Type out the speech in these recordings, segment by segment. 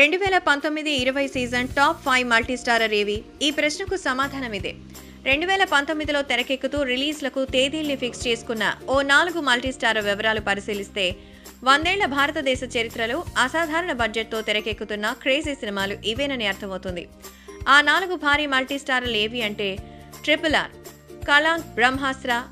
రెండు వేల పంతొమ్మిది ఇరవై సీజన్ టాప్ ఫైవ్ మల్టీస్టారర్ ఏవి? ఈ ప్రశ్నకు సమాధానం ఇదే. రెండు వేల పంతొమ్మిదిలో తెరకెక్కుతూ రిలీజ్లకు తేదీల్ని ఫిక్స్ చేసుకున్న ఓ నాలుగు మల్టీస్టారర్ వివరాలు పరిశీలిస్తే వందేళ్ళ భారతదేశ చరిత్రలో అసాధారణ బడ్జెట్తో తెరకెక్కుతున్న క్రేజీ సినిమాలు ఇవేనని అర్థమవుతుంది. ఆ నాలుగు భారీ మల్టీస్టారర్లు ఏవి అంటే ట్రిపుల్ ఆర్ కళాంక్ బ్రహ్మాస్త్ర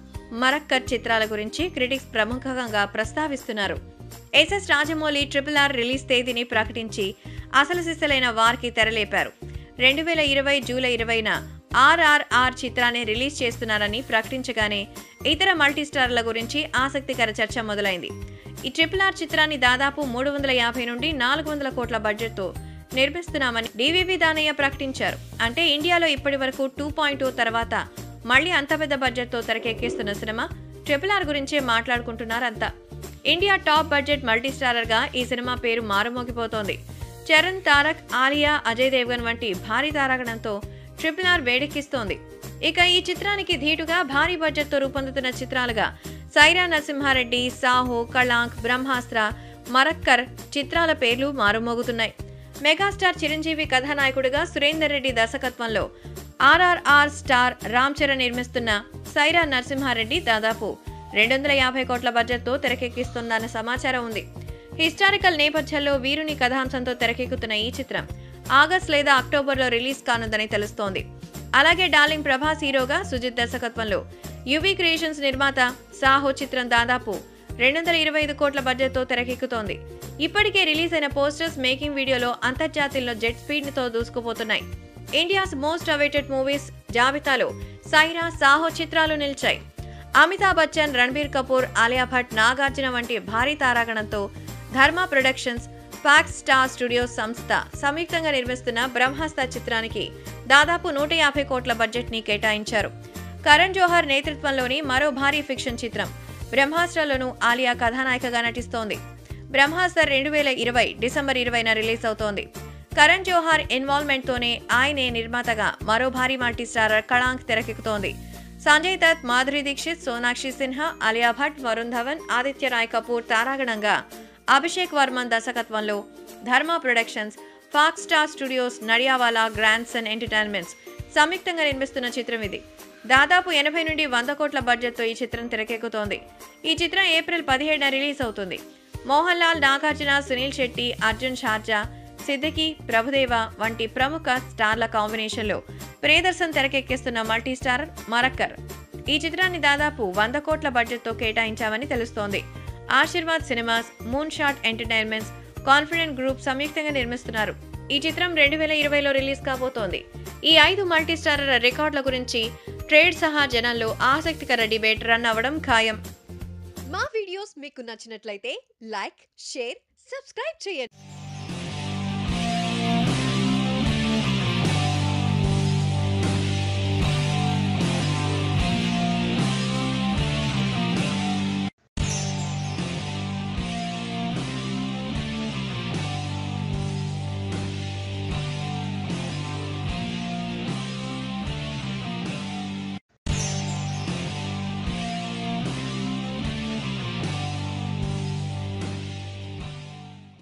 మరక్కర్ చిత్రాల గురించి క్రిటిక్స్ ప్రముఖంగా ప్రస్తావిస్తున్నారు. SS Rajamouli triple R release తేదీని ప్రకటించి అసలు సిసలైన వార్కి తెరలేపారు. రెండు వేల ఇరవై జూలై ఇరవైన ఆర్ఆర్ఆర్ చిత్రాన్ని రిలీజ్ చేస్తున్నారని ప్రకటించగానే ఇతర మల్టీస్టార్ల గురించి ఆసక్తికర చర్చ మొదలైంది. ఈ ట్రిపుల్ ఆర్ చిత్రాన్ని దాదాపు మూడు వందల యాభై నుండి నాలుగు వందల కోట్ల బడ్జెట్తో నిర్మిస్తున్నామని డివివి దానయ్య ప్రకటించారు. అంటే ఇండియాలో ఇప్పటి వరకు టూ పాయింట్ తర్వాత మళ్ళీ అంత పెద్ద బడ్జెట్తో తెరకెక్కిస్తున్న సినిమా ట్రిపుల్ ఆర్ గురించే మాట్లాడుకుంటున్నారంతా. ఇండియా టాప్ బడ్జెట్ మల్టీస్టారర్గా ఈ సినిమా పేరు మారుమోగిపోతోంది. చరణ్ తారక్ ఆలియా అజయ్ దేవ్గన్ వంటి భారీ తారాగణంతో ట్రిపుల్ ఆర్ వేడెక్కిస్తోంది. ఇక ఈ చిత్రానికి ధీటుగా భారీ బడ్జెట్తో రూపొందుతున్న చిత్రాలుగా సైరా నరసింహారెడ్డి సాహో కళాంక్ బ్రహ్మాస్త్ర మరక్కర్ చిత్రాల పేర్లు మారుమోగుతున్నాయి. మెగాస్టార్ చిరంజీవి కథానాయకుడిగా సురేందర్ రెడ్డి దర్శకత్వంలో ఆర్ఆర్ఆర్ స్టార్ రామ్ చరణ్ నిర్మిస్తున్న సైరా నరసింహారెడ్డి దాదాపు రెండు వందల యాభై కోట్ల బడ్జెట్తో తెరకెక్కిస్తుందన్న సమాచారం ఉంది. హిస్టారికల్ నేపథ్యంలో వీరుని కథాంశంతో తెరకెక్కుతున్న ఈ చిత్రం ఆగస్ట్ లేదా అక్టోబర్లో రిలీజ్ కానుందని తెలుస్తోంది. అలాగే డార్లింగ్ ప్రభాస్ హీరోగా సుజిత్ దర్శకత్వంలో యువి క్రియేషన్స్ నిర్మాత సాహో చిత్రం దాదాపు రెండు వందల ఇరవై ఐదు కోట్ల బడ్జెట్తో తెరకెక్కుతోంది. ఇప్పటికే రిలీజ్ అయిన పోస్టర్స్ మేకింగ్ వీడియోలో అంతర్జాతీయంలో జెట్ స్పీడ్తో దూసుకుపోతున్నాయి. ఇండియాస్ మోస్ట్ అవైటెడ్ మూవీస్ జాబితాలో సైరా సాహో చిత్రాలు నిలిచాయి. అమితాబ్ బచ్చన్ రణబీర్ కపూర్ ఆలియా భట్ నాగార్జున వంటి భారీ తారాగణంతో ధర్మ ప్రొడక్షన్స్ ఫాక్స్ స్టార్ స్టూడియోస్ సంస్థ సంయుక్తంగా నిర్మిస్తున్న బ్రహ్మాస్త్ర చిత్రానికి దాదాపు నూట యాభై కోట్ల బడ్జెట్ని కేటాయించారు. కరణ్ జోహర్ నేతృత్వంలోని మరో భారీ ఫిక్షన్ చిత్రం బ్రహ్మాస్త్రలోనూ ఆలియా కథానాయికగా నటిస్తోంది. బ్రహ్మాస్త్ర రెండు వేల ఇరవై డిసెంబర్ ఇరవైన రిలీజ్ అవుతోంది. కరణ్ జోహార్ ఇన్వాల్వ్మెంట్తోనే ఆయనే నిర్మాతగా మరో భారీ మల్టీస్టారర్ కళాంక్ తెరకెక్కుతోంది. సంజయ్ దత్ మాధురి దీక్షిత్ సోనాక్షి సిన్హా అలియా భట్ వరుణ్ ధవన్ ఆదిత్య రాయ్ కపూర్ తారాగణంగా అభిషేక్ వర్మన్ దర్శకత్వంలో Dharma productions Fox Star Studios Nadiadwala grands and entertainments సంయుక్తంగా నిర్మిస్తున్న చిత్రం ఇది. దాదాపు ఎనభై నుండి వంద కోట్ల బడ్జెట్తో ఈ చిత్రం తెరకెక్కుతోంది. ఈ చిత్రం ఏప్రిల్ పదిహేడున రిలీజ్ అవుతుంది. మోహన్ లాల్ నాగార్జున సునీల్ శెట్టి అర్జున్ షార్జా సిద్దికి ప్రభుదేవ వంటి ప్రముఖ స్టార్ల కాంబినేషన్లో ప్రియదర్శన్ తెరకెక్కిస్తున్న మల్టీ స్టార్ మరక్కర్. ఈ చిత్రాన్ని దాదాపు వంద కోట్ల బడ్జెట్తో కేటాయించామని తెలుస్తోంది. Aashirvad cinemas moon shot entertainments confident group సంయుక్తంగా నిర్మిస్తున్నారు. ఈ చిత్రం రెండు వేల ఇరవైలో రిలీజ్ కాబోతోంది. ఈ ఐదు మల్టీస్టారర్ రికార్డుల గురించి ట్రేడ్ సహా జనంలో ఆసక్తికర డిబేట్ రన్ అవ్వడం ఖాయం. మా వీడియోస్ మీకు నచ్చినట్లయితే లైక్ షేర్ సబ్స్క్రైబ్ చేయండి.